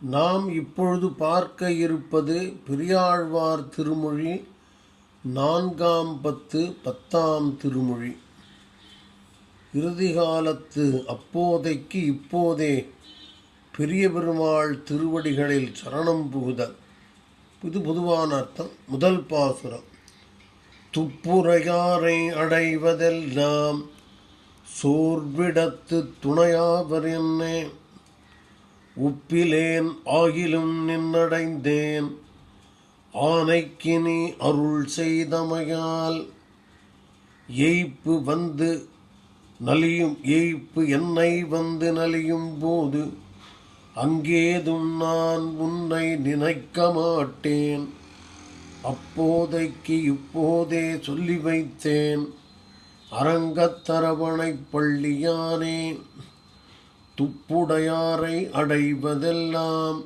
நாம் இப்பொழுது பார்க்க இருப்பது பெரியாழ்வார் திருமொழி நான்காம் பத்து பத்தாம் திருமொழி. இறுதி காலத்து அப்போதைக்கு இப்போதே பெரிய பெருமாள் திருவடிகளில் சரணம் புகுதல். இது பொதுவான அர்த்தம். முதல் பாசுரம். துப்புரையாரை அடைவதெல்லாம் சோர்விடத்து துணையாவர் என்னே. உப்பிலேன் ஆகிலும் நின்னடைந்தேன். ஆனைக்கினி அருள் செய்தமையால் எய்ப்பு வந்து நலியும் எய்ப்பு என்னை வந்து நலியும் போது அங்கேதும் நான் உன்னை நினைக்க மாட்டேன். அப்போதைக்கு இப்போதே சொல்லி வைத்தேன். அரங்கத்தரவணைப் பள்ளியானே துப்புடையாரை அடைவதெல்லாம்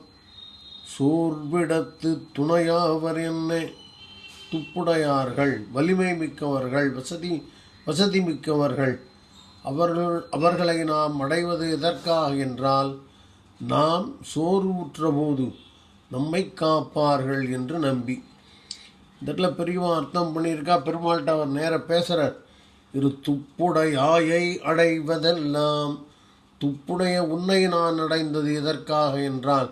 சோர்விடத்து துணையாவர் என்ன. துப்புடையார்கள் வலிமை மிக்கவர்கள் வசதி வசதி மிக்கவர்கள். அவர்கள் அவர்களை நாம் அடைவது எதற்காக என்றால் நாம் சோர்வுற்ற போது நம்மை காப்பார்கள் என்று நம்பி. இந்த இடத்துல பெரியவா அர்த்தம் பண்ணியிருக்கா? பெருமாள்கிட்ட அவர் நேர பேசுகிறார் இரு துப்புடையாயை அடைவதெல்லாம் துப்புடைய உன்னை நான் அடைந்தது எதற்காக என்றால்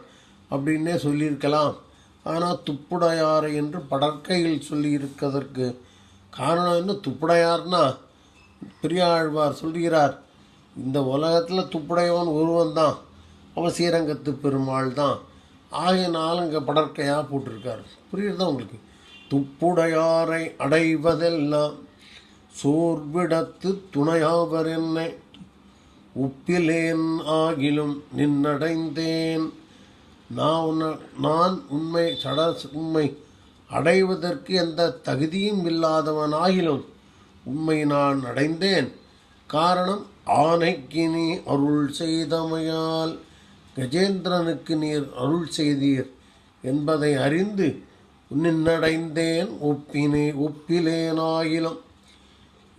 அப்படின்னே சொல்லியிருக்கலாம். ஆனால் துப்புடையார் என்று படற்கையில் சொல்லியிருக்கிறதற்கு காரணம் என்ன? துப்புடையார்னா பெரியாழ்வார் சொல்கிறார் இந்த உலகத்தில் துப்புடையவன் ஒருவன் தான் அவன் ஸ்ரீரங்கத்து பெருமாள் தான் ஆகையினால் இங்கே படற்கையாக போட்டிருக்காரு. புரியுறதா உங்களுக்கு? துப்புடையாரை அடைவதெல்லாம் சோர்விடத்து துணையாவர் என்னை உப்பிலேன் ஆகிலும் நின்னடைந்தேன். நான் உன்னை நான் உண்மை சட உண்மை அடைவதற்கு எந்த தகுதியும் இல்லாதவன் ஆகிலும் உண்மை நான் அடைந்தேன். காரணம் ஆனைக்கு நீ அருள் செய்தமையால் கஜேந்திரனுக்கு நீர் அருள் செய்தீர் என்பதை அறிந்து நின்னடைந்தேன். ஒப்பினே ஒப்பிலேனாயிலும்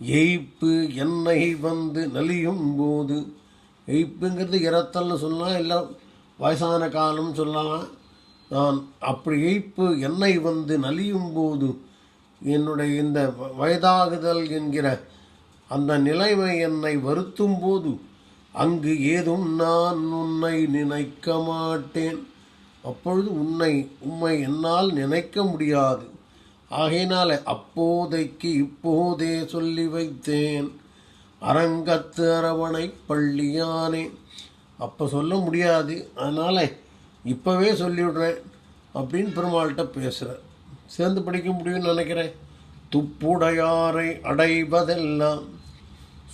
எய்ப்பு என்னை வந்து நலியும் போது எய்ப்புங்கிறது இறத்தல்னு சொல்லலாம் இல்லை வயசான காலம் சொல்லலாம் நான் அப்படி எய்ப்பு என்னை வந்து நலியும் போது என்னுடைய இந்த வயதாகுதல் என்கிற அந்த நிலைமை என்னை வருத்தும் போது அங்கு ஏதும் நான் உன்னை நினைக்க மாட்டேன். அப்பொழுது உன்னை உம்மை என்னால் நினைக்க முடியாது. ஆகையினால அப்போதைக்கு இப்போதே சொல்லி வைத்தேன். அரங்கத்து அரவணை பள்ளியானே. அப்போ சொல்ல முடியாது. அதனால் இப்போவே சொல்லிவிடுறேன் அப்படின்னு பெருமாள்கிட்ட பேசுகிறேன் சேர்ந்து படிக்க முடியும்னு நினைக்கிறேன். துப்புடையாரை அடைவதெல்லாம்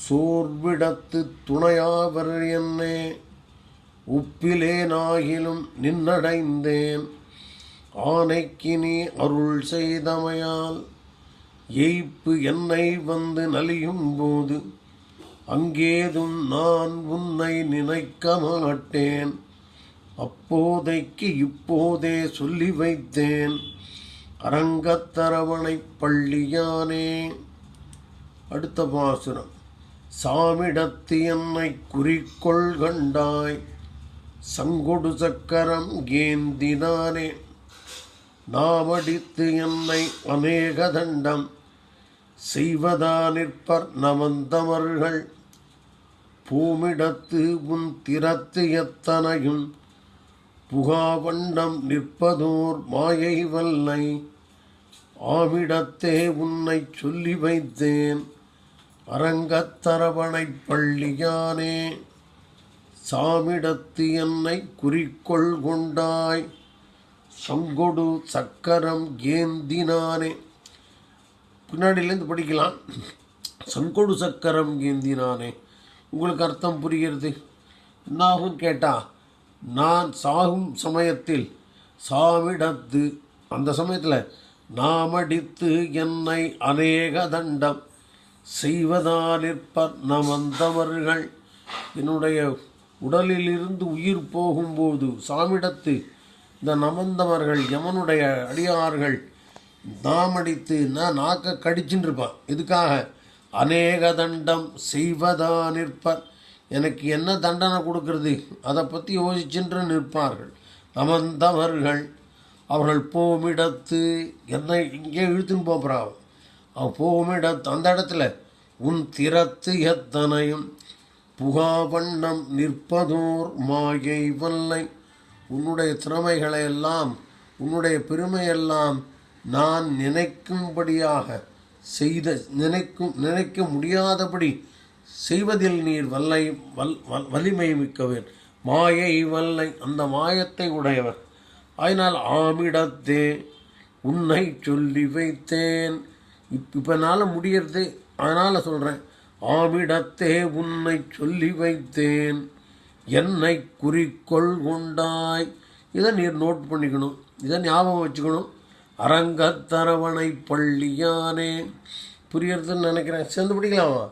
சோர்விடத்து துணையாவர் என்னே. உப்பிலேனாகிலும் நின்னடைந்தேன். ஆனைக்கு நீ அருள் செய்தமையால் எய்ப்பு என்னை வந்து நலியும் போது அங்கேதும் நான் உன்னை நினைக்க மாட்டேன். அப்போதைக்கு இப்போதே சொல்லி வைத்தேன். அரங்கத்தரவணை பள்ளியானே. அடுத்த பாசுரம். சாமிடத்து என்னை குறிக்கொள் கண்டாய். சங்கொடு சக்கரம் கேந்தினானே நாவடித்து என்னை அநேக தண்டம் செய்வதா நிற்பர் நமந்தமர்கள். பூமிடத்து உன் திறத்து எத்தனையும் புகாவண்டம் நிற்பதோர் மாயை வல்லை. ஆவிடத்தே உன்னை சொல்லி வைத்தேன். அரங்கத்தரவணை பள்ளியானே சாமிடத்து என்னை குறிக்கொள் கொண்டாய். சங்கொடு சக்கரம் ஏந்தினானே பின்னாடியிலேருந்து படிக்கலாம். சங்கொடு சக்கரம் ஏந்தினானே உங்களுக்கு அர்த்தம் புரிகிறது? என்னாகும் கேட்டால் நான் சாகும் சமயத்தில் சாமிடத்து அந்த சமயத்தில் நாமடித்து என்னை அநேக தண்டம் செய்வதானிற்பர் நமந்தவர்கள். என்னுடைய உடலிலிருந்து உயிர் போகும்போது சாமிடத்து இந்த நமந்தவர்கள் யமனுடைய அடியார்கள் தாமடித்து நான் நாக்க கடிச்சுன்னு இருப்பான் இதுக்காக அநேக தண்டம் செய்வதா நிற்பர். எனக்கு என்ன தண்டனை கொடுக்கறது? அதை பற்றி யோசிச்சுன்று நிற்பார்கள். நமந்தவர்கள் அவர்கள் போமிடத்து என்னை இங்கே இழுத்துன்னு போகிறான் அவன் போமிடத்து அந்த இடத்துல உன் திறத்து எத்தனையும் புகாவண்ணம் நிற்பதோர் மாயை வல்லை. உன்னுடைய திறமைகளை எல்லாம் உன்னுடைய பெருமையெல்லாம் நான் நினைக்கும்படியாக செய்த நினைக்கும் நினைக்க முடியாதபடி செய்வதில் நீர் வல்லை வல் வல் வலிமை மிக்கவர். மாயை வல்லை அந்த மாயத்தை உடையவர். அதனால் ஆமிடத்தே உன்னை சொல்லி வைத்தேன். இப் இப்போ என்னால் முடியறது அதனால் சொல்கிறேன் ஆமிடத்தே உன்னை சொல்லி வைத்தேன். என்னை குறிக்கொள் கொண்டாய் இதை நீர் நோட் பண்ணிக்கணும். இதை ஞாபகம் வச்சுக்கணும். அரங்கத்தரவணை பள்ளியானே. புரியறதுன்னு நினைக்கிறேன். சேர்ந்து பிடிக்கலாமா?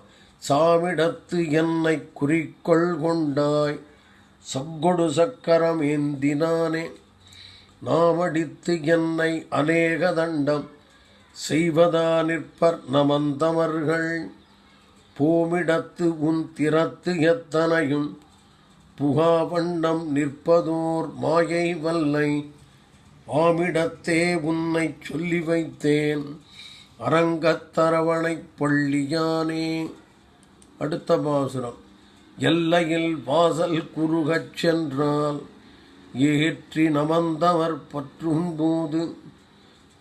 சாமிடத்து என்னை குறிக்கொள் கொண்டாய். சக்கொடு சக்கரம் ஏந்தினானே. நாமடித்து என்னை அநேக தண்டம். செய்வதா நிற்பர் நமந்தமர்கள். போமிடத்து உன் திறத்து எத்தனையும். புகாவண்ணம் நிற்பதோர் மாயை வல்லை. ஆமிடத்தே உன்னை சொல்லி வைத்தேன். அரங்கத்தரவணை பள்ளியானே. அடுத்த பாசுரம். எல்லையில் வாசல் குறுகச் சென்றால் ஏற்றி நமந்தவர் பற்றும் போது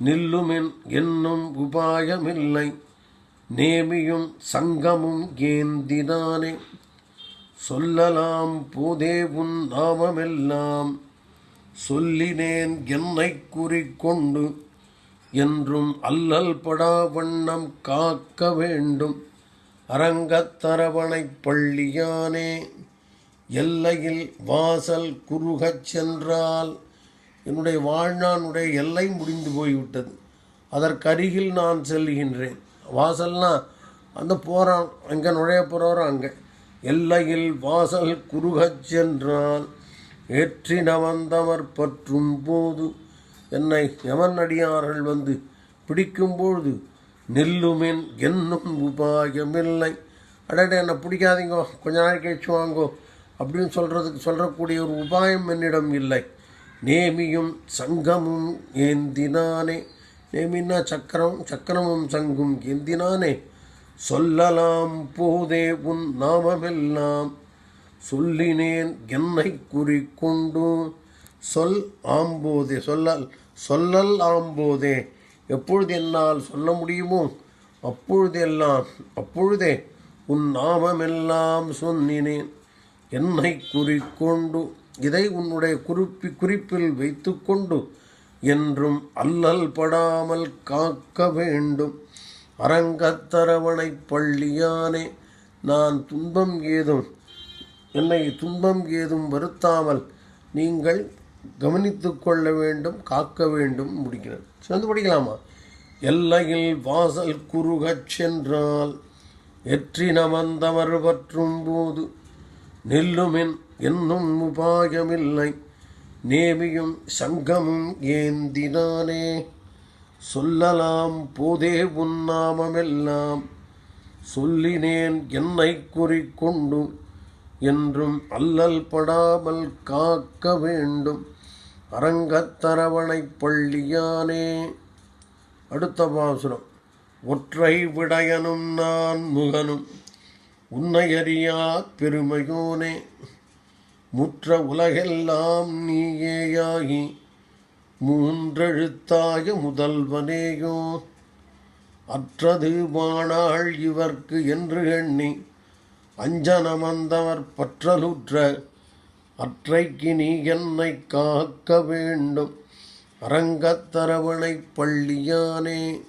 நில்லுமென் என்னும் உபாயமில்லை. நேமியும் சங்கமும் ஏந்தினானே. சொல்லலாம் போதே உன் நாமமெல்லாம். சொல்லினேன் என்னை குறிக்கொண்டு என்றும் அல்லல் படா வண்ணம் காக்க வேண்டும். அரங்கத்தரவணை பள்ளியானே எல்லையில் வாசல் குறுகச் சென்றால் என்னுடைய வாழ்நாளுடைய எல்லை முடிந்து போய்விட்டது. அதற்கருகில் நான் செல்கின்றேன். வாசல்னா அந்த போகிறான் அங்கே நுழைய போகிறோம் அங்கே. எல்லையில் வாசல் குறுகச் சென்றால் ஏற்றின வந்தவர் பற்றும் போது என்னை எவன் அடியார்கள் வந்து பிடிக்கும்பொழுது நெல்லுமென் என்னும் உபாயமில்லை. அடடே என்னை பிடிக்காதீங்கோ கொஞ்ச நாள் கழிச்சு வாங்கோ அப்படின்னு சொல்கிறதுக்கு சொல்கிறக்கூடிய ஒரு உபாயம் என்னிடம் இல்லை. நேமியும் சங்கமும் ஏந்தினானே. நேமின்னா சக்கரம் சக்கரமும் சங்கும் ஏந்தினானே. சொல்லலாம் போதே உன் நாமமெல்லாம். சொல்லினேன் என்னை குறிக்கொண்டு. சொல் ஆம்போதே சொல்லல் சொல்லல் ஆம்போதே. எப்பொழுது என்னால் சொல்ல முடியுமோ அப்பொழுதெல்லாம் அப்பொழுதே உன் நாமமெல்லாம் சொன்னினேன். என்னை குறிக்கொண்டு இதை உன்னுடைய குறிப்பி குறிப்பில் வைத்துக்கொண்டு என்றும் அல்லல் படாமல் காக்க வேண்டும். அரங்கத்தரவணை பள்ளியானே நான் துன்பம் ஏதும் என்னை துன்பம் ஏதும் வருத்தாமல் நீங்கள் கவனித்து கொள்ள வேண்டும் காக்க வேண்டும் முடிக்கிறது சேர்ந்து படிக்கலாமா? எல்லையில் வாசல் குறுகச் சென்றால் வெற்றி நமந்தவர் பற்றும் போது நெல்லுமென் என்னும் உபாயமில்லை நேமியும் சங்கமும் ஏந்தினானே. சொல்லலாம் போதே உன் நாமமெல்லாம். சொல்லினேன் என்னை குறிக்கொண்டு என்றும் அல்லல் படாமல் காக்க வேண்டும். அரங்கத்தரவணை பள்ளியானே. அடுத்த பாசுரம். ஒற்றை விடயனும் நான் முகனும் உன்னை அறியா பெருமையோனே. முற்ற உலகெல்லாம் நீயேயாகி மூன்றெழுத்தாய முதல்வனேயோ அற்றது வாணாள் இவர்க்கு என்று எண்ணி அஞ்சனமந்தவர் பற்றலுற்ற அற்றைக்கு நீ என்னை காக்க வேண்டும். அரங்கத்தரவணை பள்ளியானே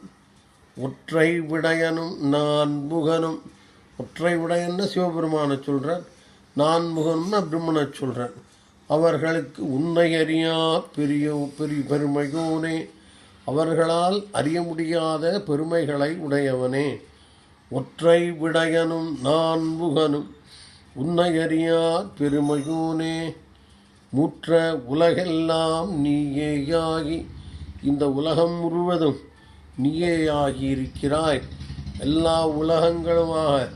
ஒற்றை விடயனும் நான் முகனும் ஒற்றை விடயன்னு சிவபெருமானை சொல்கிறேன் நான் பிரம்மனை சொல்கிறேன் அவர்களுக்கு உன்னை அறியா பெரிய பெரிய பெருமையோனே. அவர்களால் அறிய முடியாத பெருமைகளை உடையவனே. ஒற்றை விடயனும் நான் முகனும் உன்னை அறியா பெருமையோனே. முற்ற உலகெல்லாம் நீயேயாகி இந்த உலகம் முழுவதும் நீயேயாகி இருக்கிறாய் எல்லா உலகங்களுமாக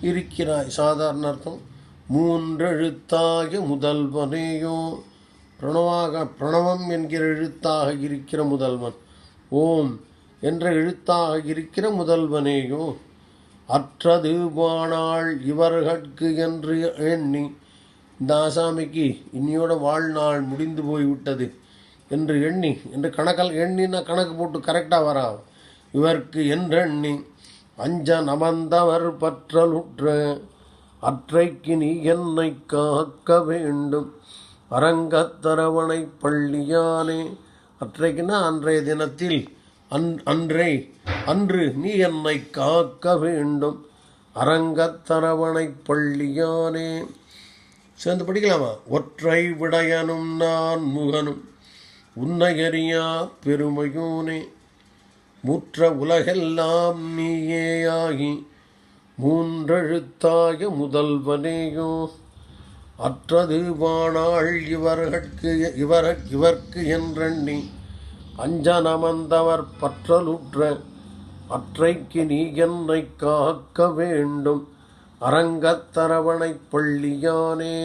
இருக்கிறாய். சாதாரண அர்த்தம். மூன்றெழுத்தாக முதல்வனேயோ பிரணவாக பிரணவம் என்கிற எழுத்தாக இருக்கிற முதல்வன். ஓம் என்ற எழுத்தாக இருக்கிற முதல்வனேயோ அற்றது வாணாள் இவர்கட்கு என்று எண்ணி இந்த ஆசாமிக்கு இன்னியோட வாழ்நாள் முடிந்து போய்விட்டது என்று எண்ணி என்று கணக்கில் எண்ணினா கணக்கு போட்டு கரெக்டாக வரா. இவர்க்கு என்றெண்ணி அஞ்ச நமந்தவர் பற்றலுற்ற அற்றைக்கு நீ என்னை காக்க வேண்டும். அரங்கத்தரவணை பள்ளியானே அற்றைக்குன்னா அன்றைய தினத்தில் அன் அன்றை அன்று நீ என்னை காக்க வேண்டும். அரங்கத்தரவணை பள்ளியானே. சேர்ந்து படிக்கலாமா? ஒற்றை விடயனும் நான் முகனும் உன்னையறியா பெருமையோனே. முற்ற உலகெல்லாம் நீயேயாகி மூன்றெழுத்தாய முதல்வனேயோ அற்றது வாணாள் இவர்கட்கு இவர இவர்க்கு என்றெண்ணி அஞ்சனமந்தவர் பற்றலுற்ற அற்றைக்கு நீ என்னை காக்க வேண்டும் அரங்கத்தரவணை பள்ளியானே.